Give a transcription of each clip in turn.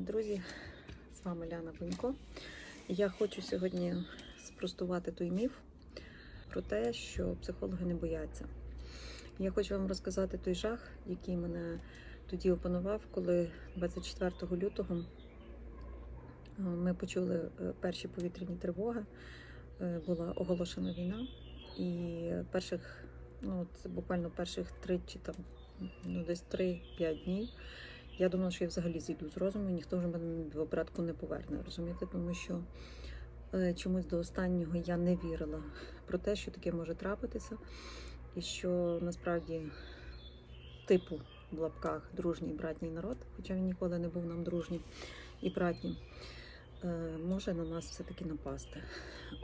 Друзі, з вами Ляна Бунько. Я хочу сьогодні спростувати той міф про те, що психологи не бояться. Я хочу вам розказати той жах, який мене тоді опанував, коли 24 лютого ми почули е, перші повітряні тривоги. Е, Була оголошена війна, і перших, ну це буквально перших три чи там ну десь 3-5 днів. Я думала, що я взагалі зійду з розуму, і ніхто вже мене в обратку не поверне, розумієте? Тому що е, чомусь до останнього я не вірила про те, що таке може трапитися, і що насправді типу в лапках дружній братній народ, хоча він ніколи не був нам дружнім і братнім, е, може на нас все-таки напасти.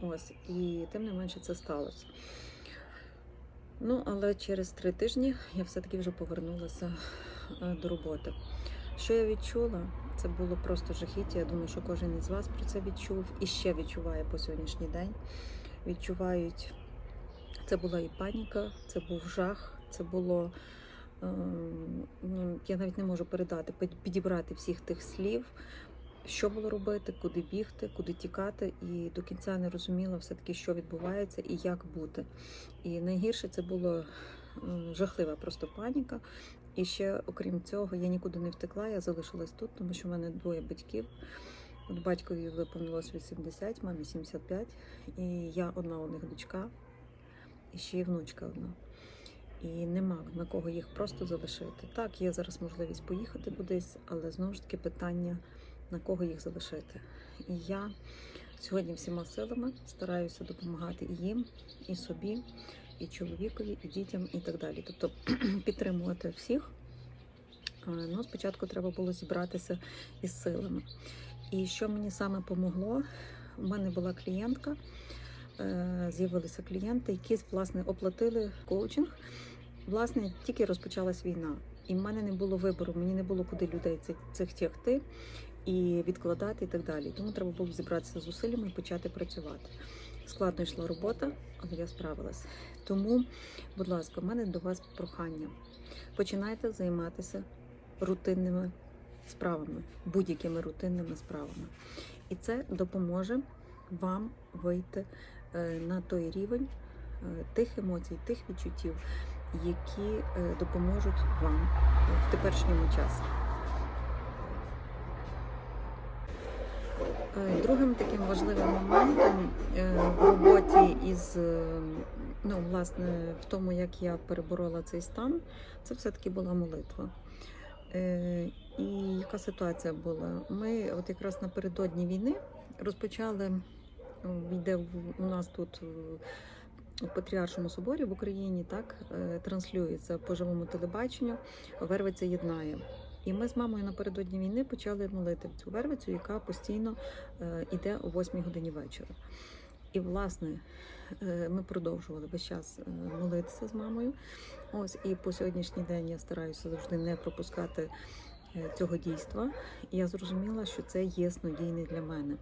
Ось, і тим не менше це сталося. Ну, але через три тижні я все-таки вже повернулася е, до роботи. Що я відчула? Це було просто жахіття. Я думаю, що кожен із вас про це відчув і ще відчуває по сьогоднішній день. Відчувають, це була і паніка, це був жах, це було. ем, Ну, я навіть не можу передати, підібрати всіх тих слів, що було робити, куди бігти, куди тікати, і до кінця не розуміла все-таки, що відбувається і як бути. І найгірше це було жахлива просто паніка. І ще, окрім цього, я нікуди не втекла, я залишилась тут, тому що в мене двоє батьків. От батькові виповнилось 80, мамі 75, і я одна у них дочка, і ще й внучка одна. І нема на кого їх просто залишити. Так, є зараз можливість поїхати кудись, але знову ж таки питання, на кого їх залишити. І я сьогодні всіма силами стараюся допомагати і їм, і собі, і чоловікові, і дітям, і так далі. Тобто підтримувати всіх. Е, Ну, спочатку треба було зібратися із силами. І що мені саме помогло? У мене була клієнтка, е, з'явилися клієнти, які власне оплатили коучинг. Власне, тільки розпочалась війна, і в мене не було вибору, мені не було куди людей цих, цих тягти і відкладати, і так далі. Тому треба було зібратися з зусиллями і почати працювати. Складно йшла робота, але я справилась. Тому, будь ласка, в мене до вас прохання. Починайте займатися рутинними справами, будь-якими рутинними справами. І це допоможе вам вийти е, на той рівень е, тих емоцій, тих відчуттів, які е, допоможуть вам в теперішньому часі. Е, Другим таким важливим моментом е, в роботі із е, ну, власне, в тому, як я переборола цей стан, це все-таки була молитва. Е, І яка ситуація була? Ми от якраз напередодні війни розпочали йде у нас тут у Патріаршому соборі в Україні, так е, транслюється по живому телебаченню. Вервиця єднає. І ми з мамою напередодні війни почали молити цю вервицю, яка постійно е, йде о 8 годині вечора. І, власне, е, ми продовжували весь час молитися з мамою. Ось і по сьогоднішній день я стараюся завжди не пропускати цього дійства. І я зрозуміла, що це є снодійне для мене.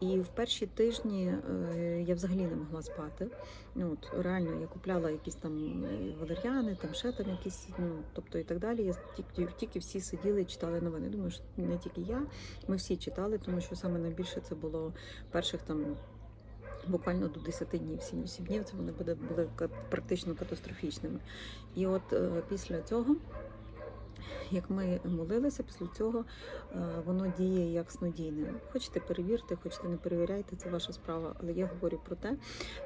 І в перші тижні е, я взагалі не могла спати. Ну, от, реально, я купляла якісь там е, валер'яни, там ще там якісь, ну тобто і так далі. Я тільки, тільки всі сиділи і читали новини. Думаю, що не тільки я, ми всі читали, тому що саме найбільше це було перших там. Буквально до 10 днів, 7-8 днів це вони були, були практично катастрофічними. І от е, після цього, як ми молилися, після цього е, воно діє як снодійне. Хочете перевірте, хочете не перевіряйте, це ваша справа. Але я говорю про те,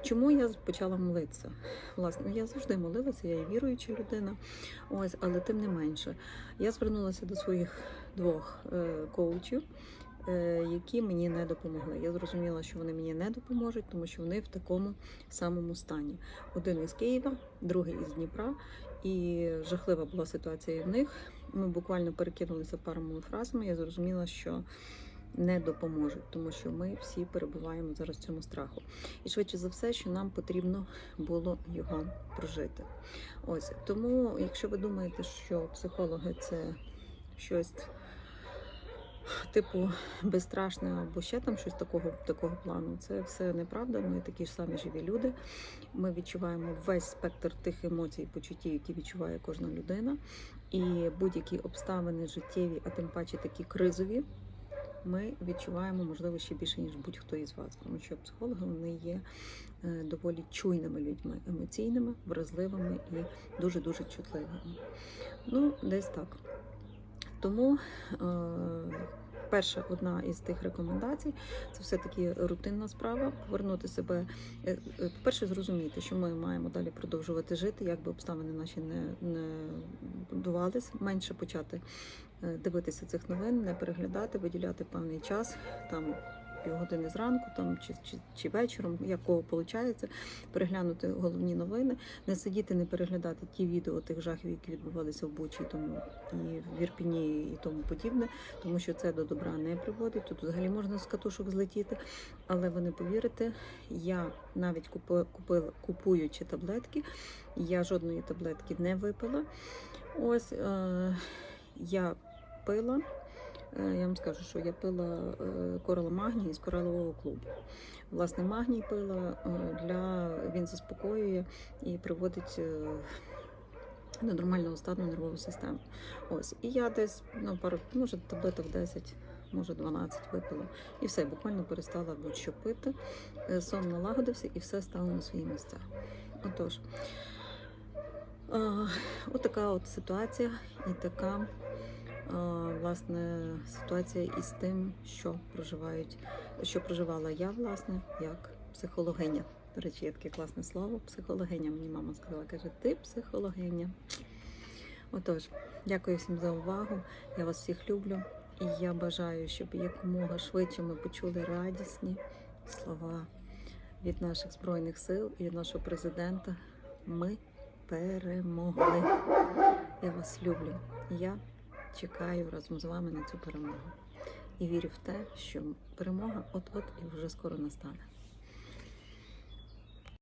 чому я почала молитися. Власне, я завжди молилася, я і віруюча людина. Ось, але тим не менше, я звернулася до своїх двох е, коучів. е, Які мені не допомогли. Я зрозуміла, що вони мені не допоможуть, тому що вони в такому самому стані. Один із Києва, другий із Дніпра, і жахлива була ситуація в них. Ми буквально перекинулися парами фразами. Я зрозуміла, що не допоможуть, тому що ми всі перебуваємо зараз в цьому страху. І швидше за все, що нам потрібно було його прожити. Ось тому, якщо ви думаєте, що психологи це щось типу безстрашне або ще там щось такого, такого плану. Це все неправда. Ми такі ж самі живі люди. Ми відчуваємо весь спектр тих емоцій і почуттів, які відчуває кожна людина. І будь-які обставини життєві, а тим паче такі кризові, ми відчуваємо, можливо, ще більше, ніж будь-хто із вас, тому що психологи вони є е, доволі чуйними людьми, емоційними, вразливими і дуже-дуже чутливими. Ну, десь так. Тому е, перша одна із тих рекомендацій це все-таки рутинна справа. Повернути себе, е, е, по-перше, зрозуміти, що ми маємо далі продовжувати жити, якби обставини наші не, не будувались, менше почати дивитися цих новин, не переглядати, виділяти певний час там. Півгодини зранку, там чи, чи, чи вечором, якого виходить, переглянути головні новини, не сидіти, не переглядати ті відео тих жахів, які відбувалися в Бучі, тому і в Ірпіні, і тому подібне, тому що це до добра не приводить. Тут взагалі можна з катушок злетіти. Але ви не повірите, я навіть купи- купила, купуючи таблетки, я жодної таблетки не випила. Ось е, я пила. Е, Я вам скажу, що я пила е, корала магній з коралового клубу. Власне, магній пила е, для він заспокоює і приводить е, до нормального стану нервову систему. Ось, і я десь ну, пару, може, таблеток 10, може 12 випила. І все, буквально перестала будь-що пити. Е, Сон налагодився і все стало на свої місця. Отож, е, отака от ситуація і така. Е, Власне, ситуація із тим, що проживають, що проживала я, власне, як психологиня. До речі, є таке класне слово. Психологиня. Мені мама сказала, каже, ти психологиня. Отож, дякую всім за увагу. Я вас всіх люблю. І я бажаю, щоб якомога швидше ми почули радісні слова від наших збройних сил і від нашого президента. Ми перемогли. Я вас люблю. Я чекаю разом з вами на цю перемогу. І вірю в те, що перемога от-от і вже скоро настане.